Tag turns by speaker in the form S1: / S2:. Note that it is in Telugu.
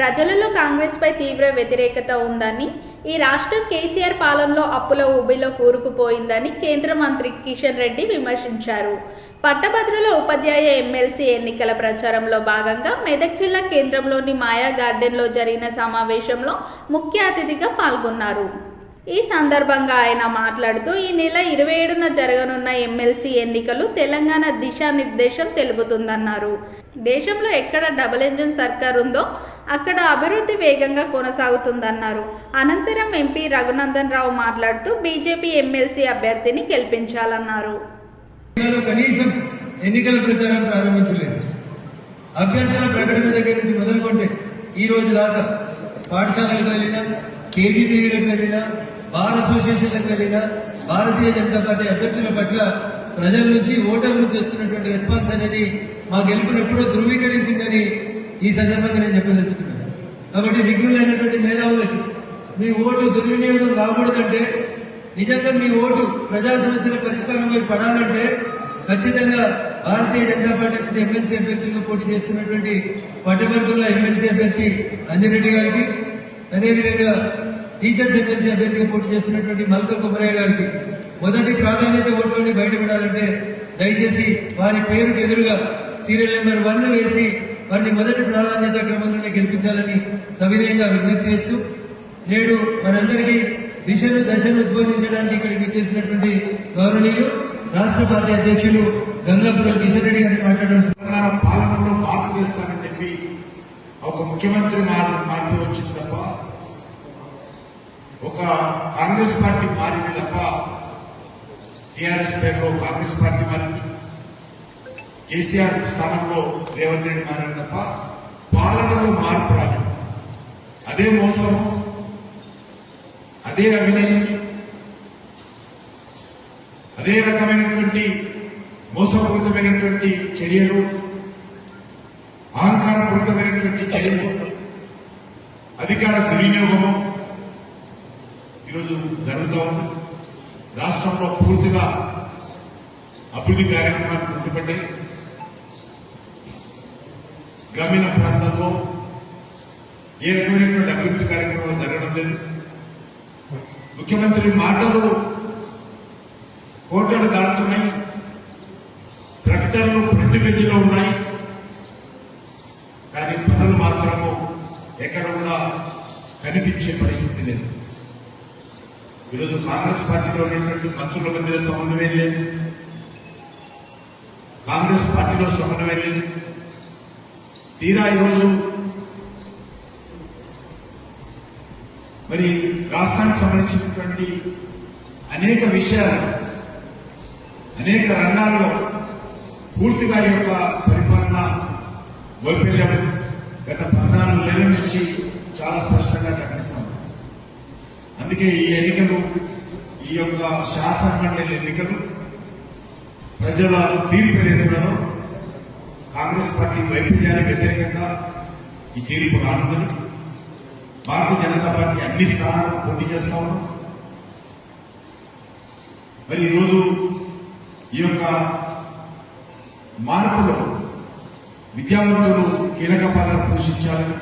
S1: ప్రజలలో కాంగ్రెస్పై తీవ్ర వ్యతిరేకత ఉందని ఈ రాష్ట్రం కేసీఆర్ పాలనలో అప్పుల ఊబిలో కూరుకుపోయిందని కేంద్ర మంత్రి కిషన్ రెడ్డి విమర్శించారు. పట్టభద్రుల ఉపాధ్యాయ ఎమ్మెల్సీ ఎన్నికల ప్రచారంలో భాగంగా మెదక్ జిల్లా కేంద్రంలోని మాయా గార్డెన్లో జరిగిన సమావేశంలో ముఖ్య అతిథిగా పాల్గొన్నారు. ఈ సందర్భంగా ఆయన మాట్లాడుతూ ఈ నెల ఇరవై ఏడున జరగనున్న ఎమ్మెల్సీ ఎన్నికలు తెలంగాణ దిశానిర్దేశం తెలుపుతుందన్నారు. దేశంలో ఎక్కడ డబుల్ ఇంజిన్ సర్కార్ ఉందో అక్కడ అభివృద్ధి వేగంగా కొనసాగుతుందన్నారు. అనంతరం ఎంపీ రఘునందన్ రావు మాట్లాడుతూ బీజేపీ ఎమ్మెల్సీ అభ్యర్థిని గెలిపించాలన్నారు.
S2: ఎన్నికల ప్రచారం ప్రారంభించలేదు. అభ్యర్థుల ప్రకటన దగ్గర నుంచి మొదలుకొంటే ఈ రోజు దాకా పాఠశాలకు వెళ్ళినా కేజీ వెళ్ళినా బార్ అసోసియేషన్ల వెళ్ళినా భారతీయ జనతా పార్టీ అభ్యర్థుల పట్ల ప్రజల నుంచి ఓటర్లు చేస్తున్నటువంటి రెస్పాన్స్ అనేది మా గెలుపును ఎప్పుడో ధృవీకరించిందని ఈ సందర్భంగా నేను చెప్పదలుచుకున్నాను. కాబట్టి విఘ్నులైనటువంటి మేధావులకి మీ ఓటు దుర్వినియోగం కాకూడదంటే నిజంగా మీ ఓటు ప్రజా సమస్యల పరిష్కారం వైపు పడాలంటే ఖచ్చితంగా భారతీయ జనతా పార్టీ నుంచి ఎమ్మెల్సీ అభ్యర్థులుగా పోటీ చేస్తున్నటువంటి పట్టభద్రుల ఎమ్మెల్సీ అభ్యర్థి అంజిరెడ్డి గారికి అదేవిధంగా టీచర్స్ ఎమ్మెల్సీ అభ్యర్థిగా పోటీ చేస్తున్నటువంటి మల్క కుమరయ్య గారికి మొదటి ప్రాధాన్యత ఓట్లని బయటపడాలంటే దయచేసి వారి పేరుకు ఎదురుగా సీరియల్ నెంబర్ వన్ వేసి వారిని మొదటి ప్రాధాన్యత క్రమంలోనే గెలిపించాలని సవినయంగా విజ్ఞప్తి చేస్తూ నేడు మనందరికీ దిశను దశను ఉద్బోధించడానికి ఇక్కడికి చేసినటువంటి గౌరవనీయులు రాష్ట్ర పార్టీ అధ్యక్షులు గంగాపురం కిషన్ రెడ్డి గారిని మాట్లాడడం
S3: తెలంగాణ పాలనలో మార్పు చేస్తానని చెప్పి ఒక ముఖ్యమంత్రి మార్పు వచ్చి తప్ప ఒక కాంగ్రెస్ పార్టీ మారింది తప్ప టీఆర్ఎస్ పేరులో కాంగ్రెస్ పార్టీ మారింది కేసీఆర్ స్థానంలో రేవంత్ రెడ్డి మారారు తప్ప పాలనలో మార్పు రాలేదు. అదే మోసం అదే అవినీతి అదే రకమైనటువంటి మోసపూరితమైనటువంటి చర్యలు అహంకారపూరితమైనటువంటి చర్యలు అధికార దుర్వినియోగము ఈరోజు జరుగుతూ ఉంది. రాష్ట్రంలో పూర్తిగా అభివృద్ధి కార్యక్రమాలు గుర్తుపడ్డాయి. గ్రామీణ ప్రాంతాల్లో ఏ రకమైనటువంటి అభివృద్ధి కార్యక్రమాలు జరగడం లేదు. ముఖ్యమంత్రి మాటలు కోటలు దాటుతున్నాయి. ప్రకటనలు ప్రింట్ పేజీలో ఉన్నాయి. కానీ పనులు మాత్రము ఎక్కడ కూడా కనిపించే పరిస్థితి లేదు. ఈరోజు కాంగ్రెస్ పార్టీలో ఉన్నటువంటి మంత్రుల మధ్య సమన్వయం లేదు. కాంగ్రెస్ పార్టీలో సమన్వయం లేదు తీరా ఈరోజు మరి రాష్ట్రానికి సంబంధించినటువంటి అనేక విషయాలు అనేక రంగాల్లో పూర్తిగా యొక్క పరిపాలన వైఫల్యం గత పద్నాలుగు నెలల నుంచి చాలా స్పష్టంగా కనిపిస్తాం అందుకే ఈ ఎన్నికలు ఈ యొక్క శాసనమండలి ఎన్నికలు ప్రజల తీర్పు ఎన్నికలలో కాంగ్రెస్ పార్టీ వైఫల్యానికి వ్యతిరేకంగా ఈ తీర్పు రానుందని భారతీయ జనతా పార్టీ అన్ని స్థానాలకు పోటీ చేస్తా ఉన్నాం మరి ఈరోజు ఈ యొక్క మార్పులో విద్యావంతులు కీలక పాత్ర పోషించాలని